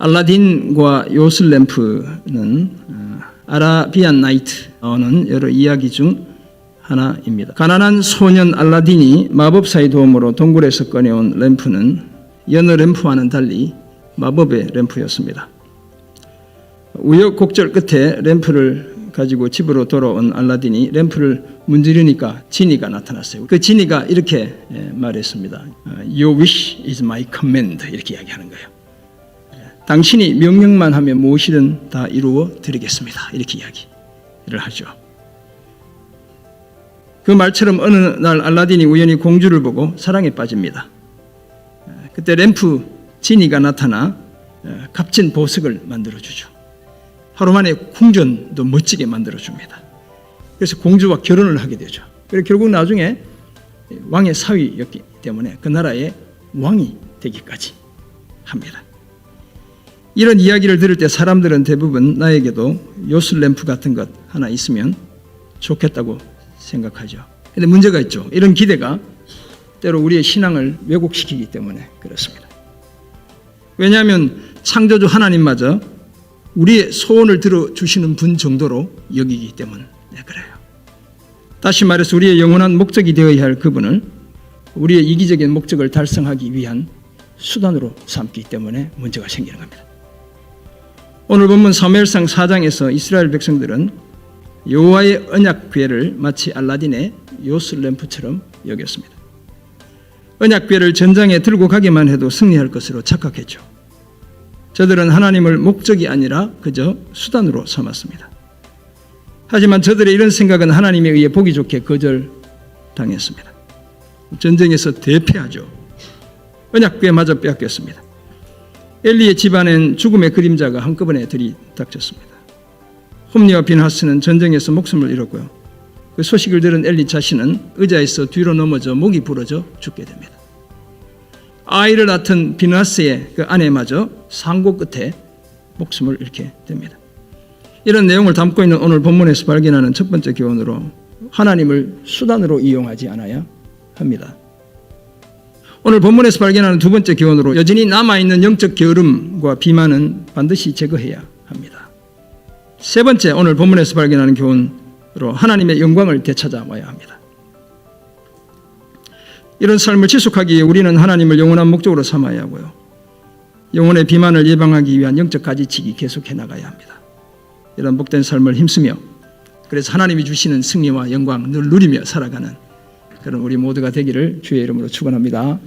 알라딘과 요슬램프는 어, 아라비안 나이트는 여러 이야기 중 하나입니다. 가난한 소년 알라딘이 마법사의 도움으로 동굴에서 꺼내온 램프는 여느 램프와는 달리 마법의 램프였습니다. 우여곡절 끝에 램프를 가지고 집으로 돌아온 알라딘이 램프를 문지르니까 지니가 나타났어요. 그 지니가 이렇게 예, 말했습니다. 어, Your wish is my command 이렇게 이야기하는 거예요. 예, 당신이 명령만 하면 무엇이든 다 이루어 드리겠습니다. 이렇게 이야기를 하죠. 그 말처럼 어느 날 알라딘이 우연히 공주를 보고 사랑에 빠집니다. 예, 그때 램프 지니가 나타나 예, 값진 보석을 만들어 주죠. 하루 만에 궁전도 멋지게 만들어 줍니다. 그래서 공주와 결혼을 하게 되죠. 그리고 결국 나중에 왕의 사위였기 때문에 그 나라의 왕이 되기까지 합니다. 이런 이야기를 들을 때 사람들은 대부분 나에게도 요술램프 같은 것 하나 있으면 좋겠다고 생각하죠. 근데 문제가 있죠. 이런 기대가 때로 우리의 신앙을 왜곡시키기 때문에 그렇습니다. 왜냐하면 창조주 하나님마저 우리의 소원을 들어주시는 분 정도로 여기기 때문에 그래요. 다시 말해서 우리의 영원한 목적이 되어야 할 그분을 우리의 이기적인 목적을 달성하기 위한 수단으로 삼기 때문에 문제가 생기는 겁니다. 오늘 본문 사무엘상 4장에서 이스라엘 백성들은 여호와의 언약 궤를 마치 알라딘의 요슬램프처럼 여겼습니다. 언약 궤를 전장에 들고 가기만 해도 승리할 것으로 착각했죠. 저들은 하나님을 목적이 아니라 그저 수단으로 삼았습니다. 하지만 저들의 이런 생각은 하나님에 의해 보기 좋게 거절당했습니다. 전쟁에서 대패하죠. 언약궤마저 빼앗겼습니다. 엘리의 집안엔 죽음의 그림자가 한꺼번에 들이닥쳤습니다. 홈리와 비나스는 전쟁에서 목숨을 잃었고요. 그 소식을 들은 엘리 자신은 의자에서 뒤로 넘어져 목이 부러져 죽게 됩니다. 아이를 낳던 비나스의 그 아내마저 상고 끝에 목숨을 잃게 됩니다. 이런 내용을 담고 있는 오늘 본문에서 발견하는 첫 번째 교훈으로 하나님을 수단으로 이용하지 않아야 합니다. 오늘 본문에서 발견하는 두 번째 교훈으로 여전히 남아있는 영적 게으름과 비만은 반드시 제거해야 합니다. 세 번째 오늘 본문에서 발견하는 교훈으로 하나님의 영광을 되찾아와야 합니다. 이런 삶을 지속하기 위해 우리는 하나님을 영원한 목적으로 삼아야 하고요. 영혼의 비만을 예방하기 위한 영적 가지치기 계속해 나가야 합니다. 이런 복된 삶을 힘쓰며 그래서 하나님이 주시는 승리와 영광 늘 누리며 살아가는 그런 우리 모두가 되기를 주의 이름으로 축원합니다.